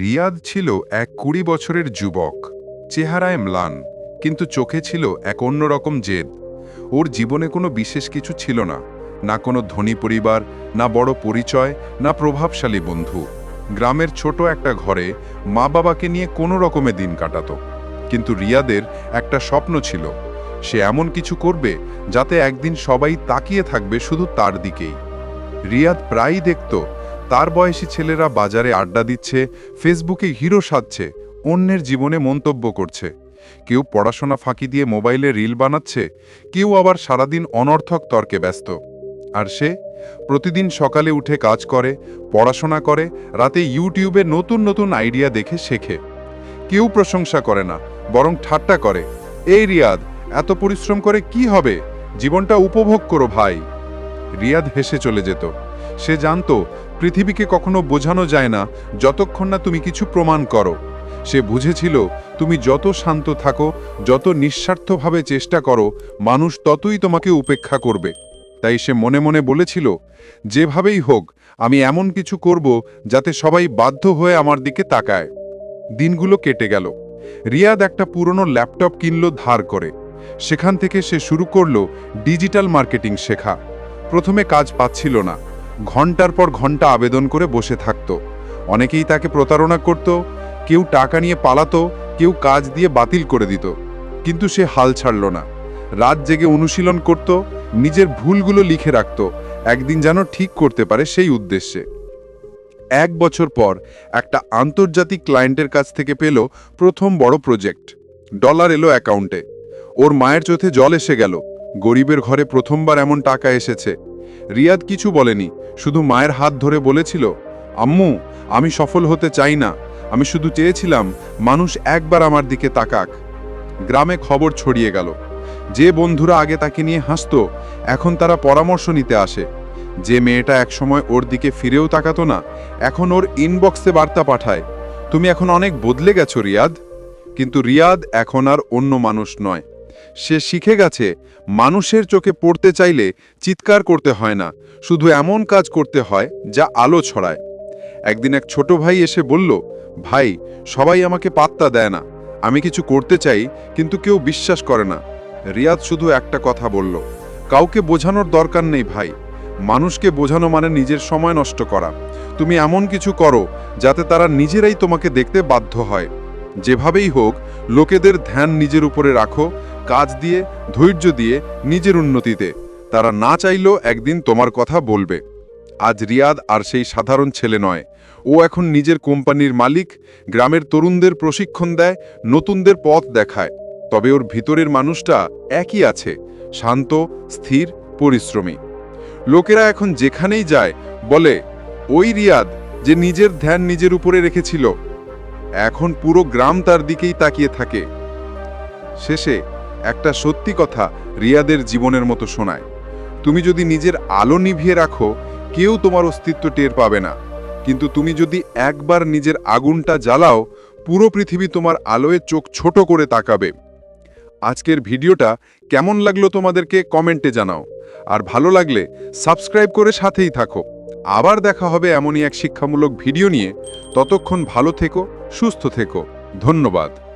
রিয়াদ ছিল এক কুড়ি বছরের যুবক। চেহারায় ম্লান, কিন্তু চোখে ছিল এক অন্যরকম জেদ। ওর জীবনে কোনো বিশেষ কিছু ছিল না না কোনো ধনী পরিবার, না বড় পরিচয়, না প্রভাবশালী বন্ধু। গ্রামের ছোট একটা ঘরে মা বাবাকে নিয়ে কোনো রকমে দিন কাটাত। কিন্তু রিয়াদের একটা স্বপ্ন ছিল, সে এমন কিছু করবে যাতে একদিন সবাই তাকিয়ে থাকবে শুধু তার দিকেই। রিয়াদ প্রায়ই দেখত তার বয়সী ছেলেরা বাজারে আড্ডা দিচ্ছে, ফেসবুকে হিরো সাজছে, অন্যের জীবনে মন্তব্য করছে। কেউ পড়াশোনা ফাঁকি দিয়ে মোবাইলে রিল বানাচ্ছে, কেউ আবার সারাদিন অনর্থক তর্কে ব্যস্ত। আর সে প্রতিদিন সকালে উঠে কাজ করে, পড়াশোনা করে, রাতে ইউটিউবে নতুন নতুন আইডিয়া দেখে শেখে। কেউ প্রশংসা করে না, বরং ঠাট্টা করে। এই রিয়াদ, এত পরিশ্রম করে কি হবে? জীবনটা উপভোগ করো ভাই। রিয়াদ হেসে চলে যেত। সে জানতো পৃথিবীকে কখনো বোঝানো যায় না যতক্ষণ না তুমি কিছু প্রমাণ করো। সে বুঝেছিল, তুমি যত শান্ত থাকো, যত নিঃস্বার্থভাবে চেষ্টা করো, মানুষ ততই তোমাকে উপেক্ষা করবে। তাই সে মনে মনে বলেছিল, যেভাবেই হোক, আমি এমন কিছু করব যাতে সবাই বাধ্য হয়ে আমার দিকে তাকায়। দিনগুলো কেটে গেল। রিয়াদ একটা পুরনো ল্যাপটপ কিনল ধার করে। সেখান থেকে সে শুরু করল ডিজিটাল মার্কেটিং শেখা। প্রথমে কাজ পাচ্ছিল না। ঘণ্টার পর ঘণ্টা আবেদন করে বসে থাকত। অনেকেই তাকে প্রতারণা করত, কেউ টাকা নিয়ে পালাতো, কেউ কাজ দিয়ে বাতিল করে দিত। কিন্তু সে হাল ছাড়ল না। রাত জেগে অনুশীলন করত, নিজের ভুলগুলো লিখে রাখত, একদিন যেন ঠিক করতে পারে সেই উদ্দেশ্যে। এক বছর পর একটা আন্তর্জাতিক ক্লায়েন্টের কাছ থেকে পেল প্রথম বড় প্রজেক্ট, ডলার এলো অ্যাকাউন্টে। ওর মায়ের চোখে জল এসে গেল। গরিবের ঘরে প্রথমবার এমন টাকা এসেছে। রিয়াদ কিছু বলেনি, শুধু মায়ের হাত ধরে বলেছিল, আম্মু, আমি সফল হতে চাই না, আমি শুধু চেয়েছিলাম মানুষ একবার আমার দিকে তাকাক। গ্রামে খবর ছড়িয়ে গেল, যে বন্ধুরা আগে তাকে নিয়ে হাসতো, এখন তারা পরামর্শ নিতে আসে। যে মেয়েটা একসময় ওর দিকে ফিরেও তাকাতো না, এখন ওর ইনবক্সে বার্তা পাঠায়, তুমি এখন অনেক বদলে গেছো, রিয়াদ। কিন্তু রিয়াদ এখন আর অন্য মানুষ নয়। সে শিখে গেছে, মানুষের চোখে পড়তে চাইলে চিৎকার করতে হয় না, শুধু এমন কাজ করতে হয় যা আলো ছড়ায়। একদিন এক ছোট ভাই এসে বলল, ভাই, সবাই আমাকে পাত্তা দেয় না, আমি কিছু করতে চাই, কিন্তু কেউ বিশ্বাস করে না। রিয়াদ শুধু একটা কথা বলল, কাউকে বোঝানোর দরকার নেই ভাই, মানুষকে বোঝানো মানে নিজের সময় নষ্ট করা। তুমি এমন কিছু করো যাতে তারা নিজেরাই তোমাকে দেখতে বাধ্য হয়। যেভাবেই হোক, লোকেদের ধ্যান নিজের উপরে রাখো কাজ দিয়ে, ধৈর্য দিয়ে, নিজের উন্নতিতে। তারা না চাইলেও একদিন তোমার কথা বলবে। আজ রিয়াদ আর সেই সাধারণ ছেলে নয়। ও এখন নিজের কোম্পানির মালিক, গ্রামের তরুণদের প্রশিক্ষণ দেয়, নতুনদের পথ দেখায়। তবে ওর ভিতরের মানুষটা একই আছে, শান্ত, স্থির, পরিশ্রমী। লোকেরা এখন যেখানেই যায়, বলে, ওই রিয়াদ, যে নিজের ধ্যান নিজের উপরে রেখেছিল, এখন পুরো গ্রাম তার দিকেই তাকিয়ে থাকে। শেষে একটা সত্যি কথা রিয়াদের জীবনের মতো শোনায়। তুমি যদি নিজের আলো নিভিয়ে রাখো, কেউ তোমার অস্তিত্ব টের পাবে না। কিন্তু তুমি যদি একবার নিজের আগুনটা জ্বালাও, পুরো পৃথিবী তোমার আলোয় চোখ ছোট করে তাকাবে। আজকের ভিডিওটা কেমন লাগল তোমাদেরকে কমেন্টে জানাও। আর ভালো লাগলে সাবস্ক্রাইব করে সাথেই থাকো। আবার দেখা হবে এমনই এক শিক্ষামূলক ভিডিও নিয়ে। ততক্ষণ ভালো থেকো, সুস্থ থেকো। ধন্যবাদ।